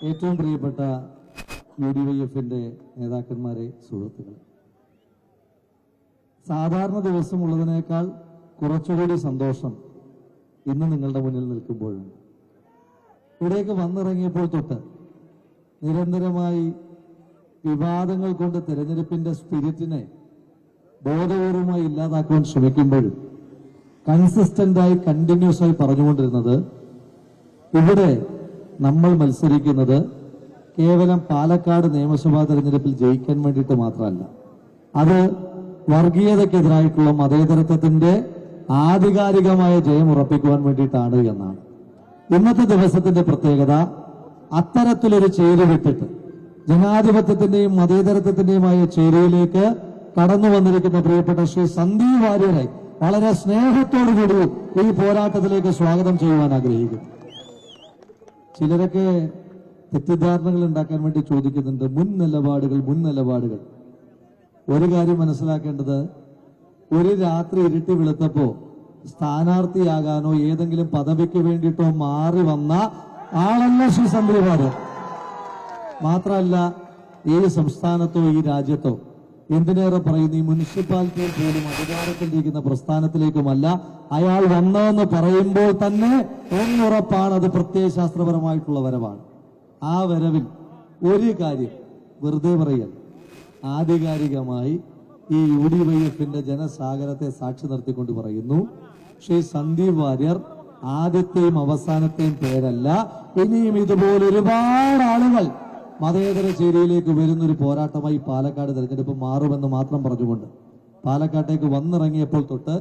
ഏറ്റവും പ്രിയപ്പെട്ട U D Y എഫിന്റെ നേതാക്കന്മാരെ സുഹൃത്തുക്കളെ. സാധാരണ ദിവസമുള്ളതിനേക്കാൾ കുറച്ചുകൂടി സന്തോഷം ഇന്ന് നിങ്ങളുടെ മുന്നിൽ നിൽക്കുമ്പോഴുണ്ട് ഇവിടേക്ക് വന്നിറങ്ങിയപ്പോൾ തൊട്ട് നിരന്തരമായി വിവാദങ്ങൾ കൊണ്ട് തെരഞ്ഞെടുപ്പിന്റെ സ്പിരിറ്റിനെ ബോധപൂർവമായി ഇല്ലാതാക്കുവാൻ ശ്രമിക്കുമ്പോഴും കൺസിസ്റ്റന്റായി കണ്ടിന്യൂസ് ആയി പറഞ്ഞുകൊണ്ടിരുന്നത് ഇവിടെ നമ്മൾ മത്സരിക്കുന്നത് കേവലം പാലക്കാട് നിയമസഭാ തെരഞ്ഞെടുപ്പിൽ ജയിക്കാൻ വേണ്ടിയിട്ട് മാത്രമല്ല. അത് വർഗീയതയ്ക്കെതിരായിട്ടുള്ള മതേതരത്വത്തിന്റെ ആധികാരികമായ ജയം ഉറപ്പിക്കുവാൻ വേണ്ടിയിട്ടാണ് എന്നാണ്. ഇന്നത്തെ ദിവസത്തിന്റെ പ്രത്യേകത അത്തരത്തിലൊരു ചേരു വിട്ടിട്ട് ജനാധിപത്യത്തിന്റെയും മതേതരത്വത്തിന്റെയുമായ ചേരുവിലേക്ക് കടന്നു വന്നിരിക്കുന്ന പ്രിയപ്പെട്ട ശ്രീ സന്ദീപ് വാര്യരെ വളരെ സ്നേഹത്തോടുകൂടി ഈ പോരാട്ടത്തിലേക്ക് സ്വാഗതം ചെയ്യുവാൻ ആഗ്രഹിക്കുന്നു. ചിലരൊക്കെ തെറ്റിദ്ധാരണകൾ ഉണ്ടാക്കാൻ വേണ്ടി ചോദിക്കുന്നുണ്ട്. മുൻ നിലപാടുകൾ മുൻ നിലപാടുകൾ. ഒരു കാര്യം മനസ്സിലാക്കേണ്ടത് ഒരു രാത്രി ഇരുട്ടി വെളുത്തപ്പോ സ്ഥാനാർത്ഥിയാകാനോ ഏതെങ്കിലും പദവിക്ക് വേണ്ടിയിട്ടോ മാറി വന്ന ആളല്ല ശ്രീ സന്ദീപാട് മാത്രമല്ല ഈ സംസ്ഥാനത്തോ ഈ രാജ്യത്തോ എന്തിനേറെ പറയുന്നു? ഈ മുനിസിപ്പാലിറ്റിയിൽ പോലും അധികാരത്തിലിരിക്കുന്ന പ്രസ്ഥാനത്തിലേക്കുമല്ല. അയാൾ വന്നതെന്ന് പറയുമ്പോൾ തന്നെ ഒന്നുറപ്പാണ് അത് പ്രത്യയശാസ്ത്രപരമായിട്ടുള്ള വരവാണ്. ആ വരവിൽ ഒരു കാര്യം വെറുതെ പറയൽ ആധികാരികമായി ഈ യു ഡി വൈ എഫിന്റെ ജനസാഗരത്തെ സാക്ഷി നിർത്തിക്കൊണ്ട് പറയുന്നു ശ്രീ സന്ദീപ് വാര്യർ ആദ്യത്തെയും അവസാനത്തെയും പേരല്ല. ഇനിയും ഇതുപോലെ ഒരുപാട് ആളുകൾ മതേതര ചേരിയിലേക്ക് വരുന്നൊരു പോരാട്ടമായി പാലക്കാട് തിരഞ്ഞെടുപ്പ് മാറുമെന്ന് മാത്രം പറഞ്ഞുകൊണ്ട് പാലക്കാട്ടേക്ക് വന്നിറങ്ങിയപ്പോൾ തൊട്ട്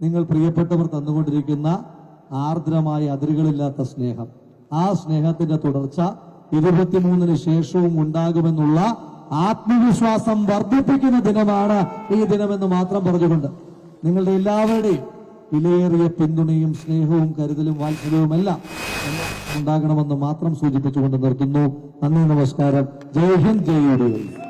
നിങ്ങൾ പ്രിയപ്പെട്ടവർ തന്നുകൊണ്ടിരിക്കുന്ന ആർദ്രമായ അതിരുകളില്ലാത്ത സ്നേഹം. ആ സ്നേഹത്തിന്റെ തുടർച്ച ഇരുപത്തിമൂന്നിന് ശേഷവും ഉണ്ടാകുമെന്നുള്ള ആത്മവിശ്വാസം വർദ്ധിപ്പിക്കുന്ന ദിനമാണ് ഈ ദിനമെന്ന് മാത്രം പറഞ്ഞുകൊണ്ട് നിങ്ങളുടെ എല്ലാവരുടെയും വിലയേറിയ പിന്തുണയും സ്നേഹവും കരുതലും വാത്സല്യവുമെല്ലാം ഉണ്ടാകണമെന്ന് മാത്രം സൂചിപ്പിച്ചുകൊണ്ട് നിർത്തുന്നു നന്ദി നമസ്കാരം ജയ് ഹിന്ദ് ജയ്.